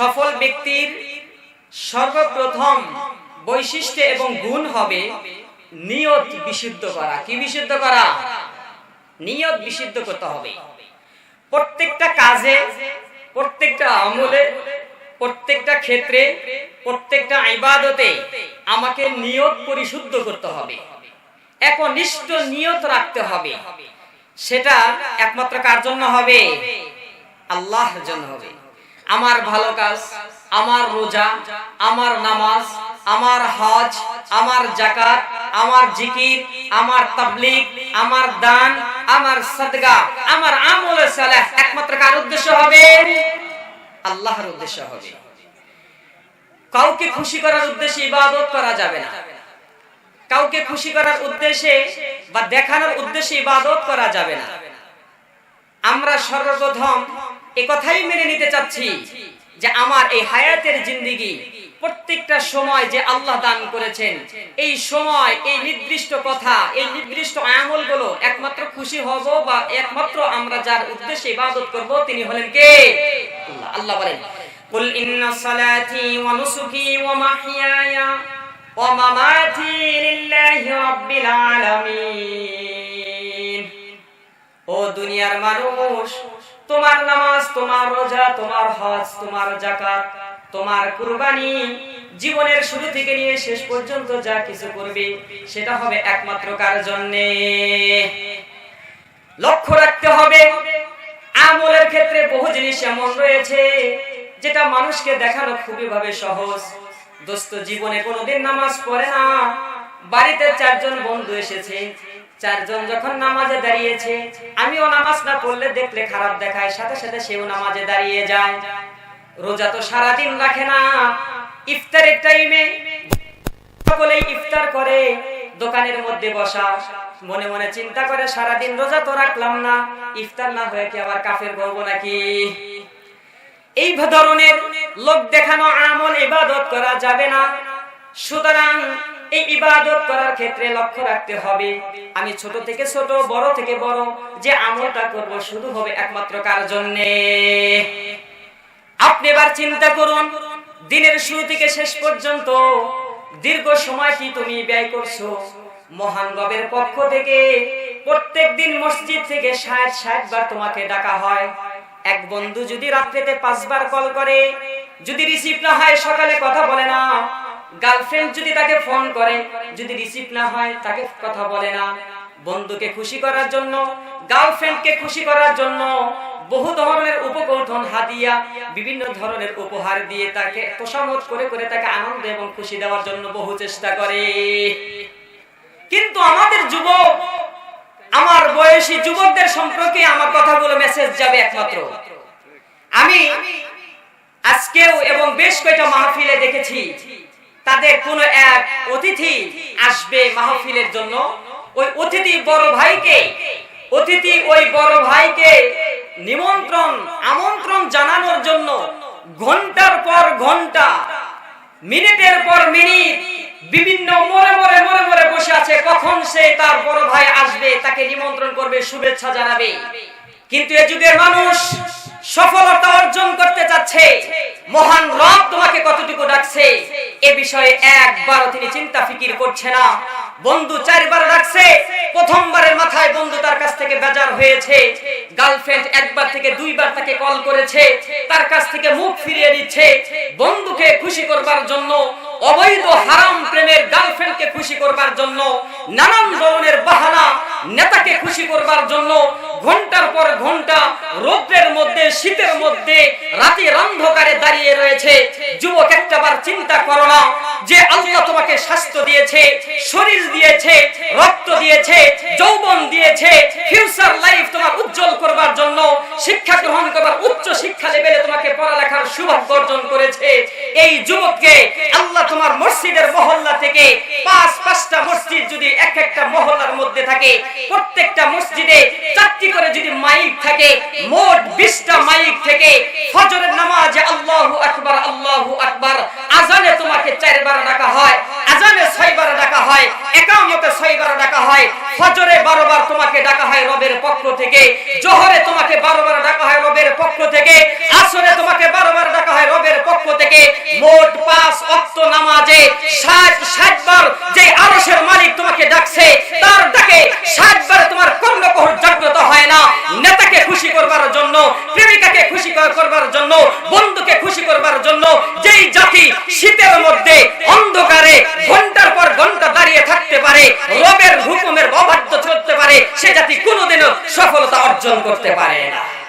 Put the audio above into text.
সফল ব্যক্তির সর্বপ্রথম বৈশিষ্ট্য এবং গুণ হবে নিয়ত বিশুদ্ধ করা। কি বিশুদ্ধ করা? নিয়ত বিশুদ্ধ করতে হবে। প্রত্যেকটা কাজে, প্রত্যেকটা আমলে, প্রত্যেকটা ক্ষেত্রে, প্রত্যেকটা ইবাদতে আমাকে নিয়ত পরিশুদ্ধ করতে হবে। একনিষ্ঠ নিয়ত রাখতে হবে। সেটা একমাত্র কার জন্য হবে? আল্লাহর জন্য হবে। আমার ভালো কাজ, আমার রোজা, আমার নামাজ, আমার হজ, আমার জাকাত আমার জিকির, আমার তাবলিগ, আমার দান, আমার সদগা, আমার আমল সালেহ। একমাত্র কার উদ্দেশ্য হবে? আল্লাহর উদ্দেশ্য হবে। কাউকে খুশি করার উদ্দেশ্যে ইবাদত করা যাবে না। কাউকে খুশি করার উদ্দেশ্যে বা দেখানোর উদ্দেশ্যে ইবাদত করা যাবে না। আমরা সর্বপ্রথম এ কথাই মেনে নিতে চাচ্ছি যে আমার এই হায়াতের জিন্দিগি প্রত্যেকটা সময় যে আল্লাহ দান করেছেন এই সময় এই নির্দিষ্ট কথা এই নির্দিষ্ট আমলগুলো একমাত্র খুশি হব বা একমাত্র আমরা যার উদ্দেশ্যে ইবাদত করব তিনি হলেন কে আল্লাহ আল্লাহ বলেন قل إن صلاتي ونسكي ومحياي ومماتي لله رب العالمين ও দুনিয়ার মানুষ তোমার নামাজ, তোমার রোজা, তোমার হজ, তোমার জাকাত তোমার কুরবানি, জীবনের শুরু থেকে নিয়ে শেষ পর্যন্ত যা কিছু করবে, সেটা হবে একমাত্র কার জন্যে? লক্ষ্য রাখতে হবে, আমলের ক্ষেত্রে বহু জিনিস এমন রয়েছে, যেটা মানুষকে দেখানো খুবই ভাবে সহজ। দোস্ত, জীবনে কোনোদিন নামাজ পড়ে না। বাড়িতে চারজন বন্ধু এসেছে চারজন যখন নামাজে দাঁড়িয়েছে, আমিও নামাজ না পড়লে দেখলে খারাপ দেখায়, সাথে সাথে সেও নামাজে দাঁড়িয়ে যায়। রোজা তো সারাদিন রাখে না। ইফতারের টাইমে সকলেই ইফতার করে, দোকানের মধ্যে বসা। মনে মনে চিন্তা করে, সারাদিন রোজা তো রাখলাম না। ইফতার না হয়ে কি আবার কাফের করব নাকি? এই ধরনের লোক দেখানো আমল ইবাদত করা যাবে না। সুতরাং এই ইবাদত করার ক্ষেত্রে লক্ষ্য রাখতে হবে। আমি ছোট থেকে ছোট, বড় থেকে বড়, যে আমলটা করব শুধু হবে একমাত্র কার জন্যে। আপনি এবার চিন্তা করুন, দিনের শুরু থেকে শেষ পর্যন্ত দীর্ঘ সময় কি তুমি ব্যয় করছ? মহান রবের পক্ষ থেকে প্রত্যেক দিন মসজিদ থেকে ষাট ষাট বার তোমাকে ডাকা হয়। এক বন্ধু যদি রাত্রিতে পাঁচবার কল করে, যদি রিসিভ না হয়, সকালে কথা বলে না গার্লফ্রেন্ড যদি তাকে ফোন করে, যদি রিসিভ না হয়, তাকে কথা বলে না। বন্ধুকে খুশি করার জন্য গার্লফ্রেন্ডকে খুশি করার জন্য বহু ধরনের উপকৌঠন হাদিয়া, বিভিন্ন ধরনের উপহার দিয়ে তাকে তোষামত করে করে তাকে আনন্দ এবং খুশি দেওয়ার জন্য বহু চেষ্টা করে। কিন্তু আমাদের যুবক, আমার বয়সী যুবকদের সম্পর্কে আমার কথাগুলো মেসেজ যাবে একমাত্র। আমি আজকেও এবং বেশ কয়েকটা মাহফিলে দেখেছি তাদের কোন এক অতিথি আসবে মাহফিলের জন্য। ওই অতিথি বড় ভাইকে, অতিথি ওই বড় ভাইকে নিমন্ত্রণ, আমন্ত্রণ জানানোর জন্য ঘণ্টার পর ঘণ্টা, মিনিটের পর মিনিট বিভিন্ন মোড়ে মোড়ে মোড়ে মোড়ে বসে আছে। কখন সে তার বড় ভাই আসবে, তাকে নিমন্ত্রণ করবে, শুভেচ্ছা জানাবে। কিন্তু এ যুগের মানুষ সফলতা অর্জন করতে চাচ্ছে। মহান ডাকছে বিষয়ে একবারও তিনি চিন্তা ফিকির করছে না। বন্ধু চারবার ডাকছে, প্রথমবারের মাথায় বন্ধু তার কাছ থেকে বেজার হয়েছে। গার্লফ্রেন্ড একবার থেকে দুইবার তাকে কল করেছে, তার কাছ থেকে মুখ ফিরিয়ে দিচ্ছে বন্ধুকে খুশি করবার জন্য, অবৈধ হারাম প্রেমের গার্লফ্রেন্ডকে খুশি করবার জন্য, নানান ধরনের বাহানা নেতাকে খুশি করবার জন্য, ঘণ্টার পর ঘণ্টা রৌদ্রের মধ্যে, শীতের মধ্যে, রাতের অন্ধকারে দাঁড়িয়ে রয়েছে। যুবক একটাবার চিন্তা করো না যে আল্লাহ তোমাকে স্বাস্থ্য দিয়েছে, শরীর দিয়েছে, রক্ত দিয়েছে, যৌবন দিয়েছে ফিউচার লাইফ তোমার উজ্জ্বল করবার জন্য শিক্ষা লেভেলে তোমাকে পড়ালেখার সৌভাগ্য অর্জন করেছে। এই যুবককে আল্লাহ তোমার মসজিদের মহল্লা থেকে পাঁচ, পাঁচটা মসজিদ যদি এক একটা মহল্লার মধ্যে থাকে, প্রত্যেকটা মসজিদে চারটি করে যদি মাইক থাকে, মোট বিশটা মাইক থেকে ফজরের নামাজে আল্লাহু আকবার আল্লাহু আকবার, আজানে তোমাকে চারবার ডাকা হয়, আজানে ছয়বার ডাকা হয় একামতে ছয়বার ডাকা হয়। ফজরে বারোবার তোমাকে ডাকা হয় রবের পক্ষ থেকে। জোহরে তোমাকে বারোবার ডাকা হয় রবের পক্ষ থেকে। আসরে তোমাকে বারোবার ডাকা হয় রবের পক্ষ থেকে। মোট পাঁচ অক্ত নামাজে ষাট ষাট বার যে আরশের মালিক তোমাকে ডাকছে, তার ডাকে ষাট বার তোমার কর্ণকহর জাগ্রত হয় না। নেতাকে খুশি করবার জন্য, প্রেমিকাকে খুশি করবার জন্য, বন্ধুকে খুশি করবার জন্য, যেই জাতি শীতের মধ্যে অন্ধকারে ঘণ্টার পর ঘণ্টা দাঁড়িয়ে থাকতে পারে রবের হুকুমের অবাধ্য চলতে পারে সে জাতি কোনোদিনও সফলতা অর্জন করতে পারে না।